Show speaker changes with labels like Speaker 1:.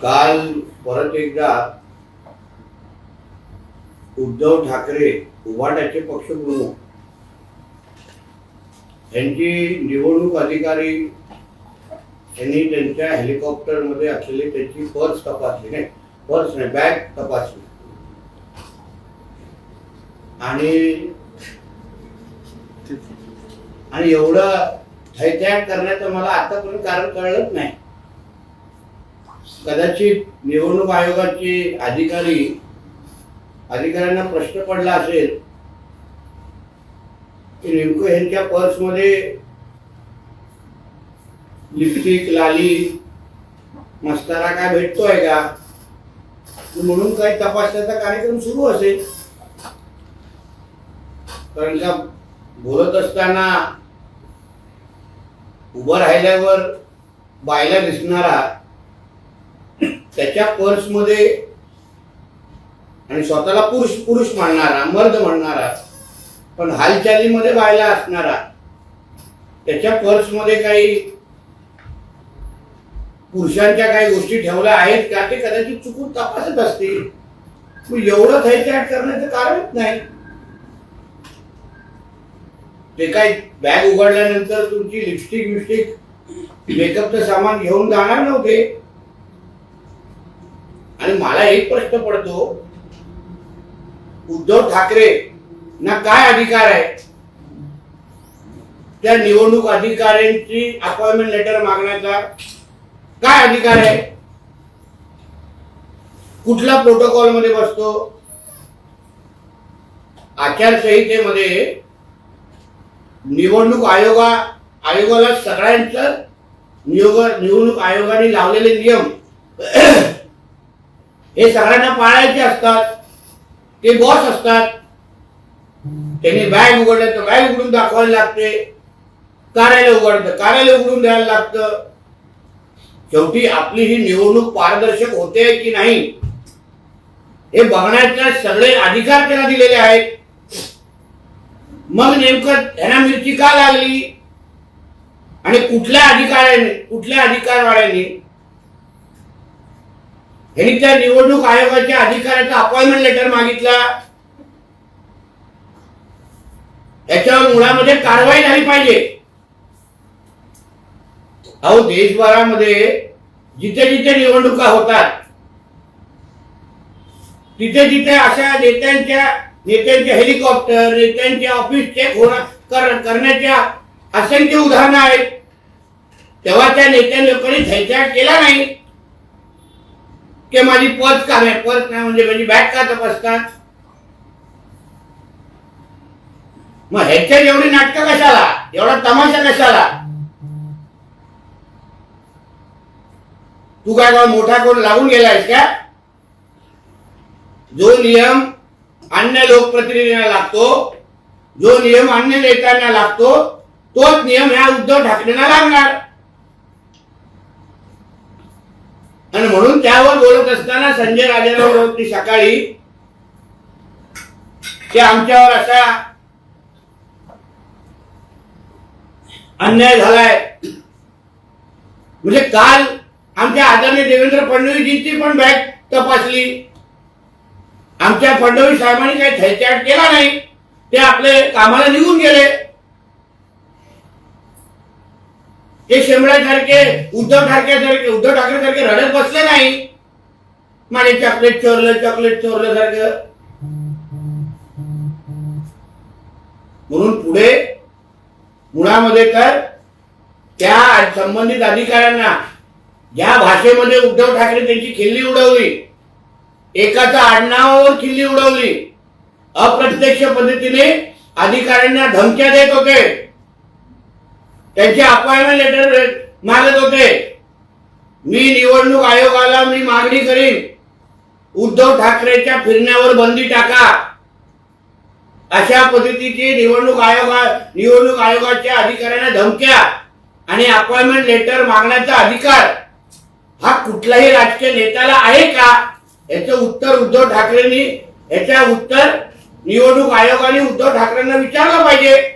Speaker 1: काल परत एकदा उद्धव ठाकरे उभाटाचे पक्षप्रमुख यांची निवडणूक अधिकारी यांनी त्यांच्या हेलिकॉप्टरमध्ये असलेली त्यांची पर्स तपासली नाही. पर्स नाही बॅग तपासली. आणि आणि एवढं थैत्याग करण्याचं मला आतापर्यंत कारण कळलंच नाही. कदाचित निवडणूक आयोगाचे अधिकारी अधिकाऱ्यांना प्रश्न पडला असेल की नेमकं ह्यांच्या पर्समध्ये लिपस्टिक लाली मस्तारा काय भेटतोय का? म्हणून काही तपासण्याचा कार्यक्रम सुरू असेल. कारण का बोलत असताना उभं राहिल्यावर बायला दिसणारा त्याच्या पर्समध्ये आणि स्वतःला पुरुष पुरुष म्हणणारा मर्द म्हणणारा पण हालचालीमध्ये बायला असणारा त्याच्या पर्समध्ये काही पुरुषांच्या काही गोष्टी ठेवल्या आहेत का ते कदाचित चुकून तपासत असतील. मग एवढं थैत्याट करण्याचं कारणच नाही. ते काय बॅग उघडल्यानंतर तुमची लिपस्टिक बिपस्टिक मेकअपचं सामान घेऊन जाणार नव्हते. आणि मला एक प्रश्न पडतो. उद्धव ठाकरे ना काय अधिकार आहे? त्या निवडणूक अधिकाऱ्यांची अपॉइंटमेंट लेटर मागण्याचा काय अधिकार आहे? कुठल्या प्रोटोकॉलमध्ये बसतो? आचारसंहितेमध्ये निवडणूक आयोगा आयोगाला सगळ्यांचं निवडणूक आयोगाने लावलेले नियम. हे सगळ्यांना पाळायचे असतात. ते बॉस असतात. त्यांनी बॅग उघडलं तर बॅग उघडून दाखवायला लागते. कार्यालय उघडतं. कार्यालय उघडून द्यायला लागतं. शेवटी आपली ही निवडणूक पारदर्शक होते की नाही हे बघण्याचे सगळे अधिकार त्यांना दिलेले आहेत. मग नेमकं त्यांना मिरची का लागली? आणि कुठल्या अधिकाऱ्याने कुठल्या अधिकारवाड्याने यांनी त्या निवडणूक आयोगाच्या अधिकाऱ्याचा अपॉइंटमेंट लेटर मागितला. याच्यावर मुळामध्ये कारवाई झाली पाहिजे. अहो देशभरामध्ये जिथे जिथे निवडणुका होतात तिथे तिथे अशा नेत्यांच्या नेत्यांचे हेलिकॉप्टर नेत्यांचे ऑफिस चेक होणार करण्याच्या असंख्य उदाहरणं आहेत. तेव्हा त्या नेत्या लोकांनी थैचार केला नाही. की माझी पर्स का नाही? पर्स नाही म्हणजे माझी बॅग का तपासतात? मग ह्याच्यात एवढी नाटकं कशाला? एवढा तमाशा कशाला? तू काय का मोठा कोण लागून गेलायस का? जो नियम अन्य लोकप्रतिनिधींना लागतो जो नियम अन्य नेत्यांना लागतो तोच नियम ह्या उद्धव ठाकरेंना लागणार. आणि म्हणून त्यावर बोलत असताना संजय राजाराव होती सकाळी की आमच्यावर असा अन्याय झालाय. म्हणजे काल आमच्या आदरणीय देवेंद्र फडणवीसजींची पण बॅग तपासली. आमच्या फडणवीस साहेबांनी काही थैत्याट केला नाही. ते आपले कामाला निघून गेले. हे शेमड्यासारखे उद्धव ठाकरे सारखे उद्धव ठाकरे सारखे रडत बसले नाही. माझे चॉकलेट चोरलं चॉकलेट चोरलं सारखं. म्हणून पुढे मुळामध्ये तर त्या संबंधित अधिकाऱ्यांना ज्या भाषेमध्ये उद्धव ठाकरे त्यांची खिल्ली उडवली. एकाच्या आडनावावर खिल्ली उडवली. अप्रत्यक्ष पद्धतीने अधिकाऱ्यांना धमक्या देत होते. त्यांचे अपॉइंटमेंट लेटर मागत होते. मी निवडणूक आयोगाला मी मागणी करीन. उद्धव ठाकरेच्या फिरण्यावर बंदी टाका. अशा पद्धतीची निवडणूक आयोगा निवडणूक आयोगाच्या अधिकाऱ्यांना धमक्या आणि अपॉइंटमेंट लेटर मागण्याचा अधिकार हा कुठल्याही राजकीय नेत्याला आहे का? याचं उत्तर उद्धव ठाकरेंनी याच्या उत्तर निवडणूक आयोगाने उद्धव ठाकरेंना विचारलं पाहिजे.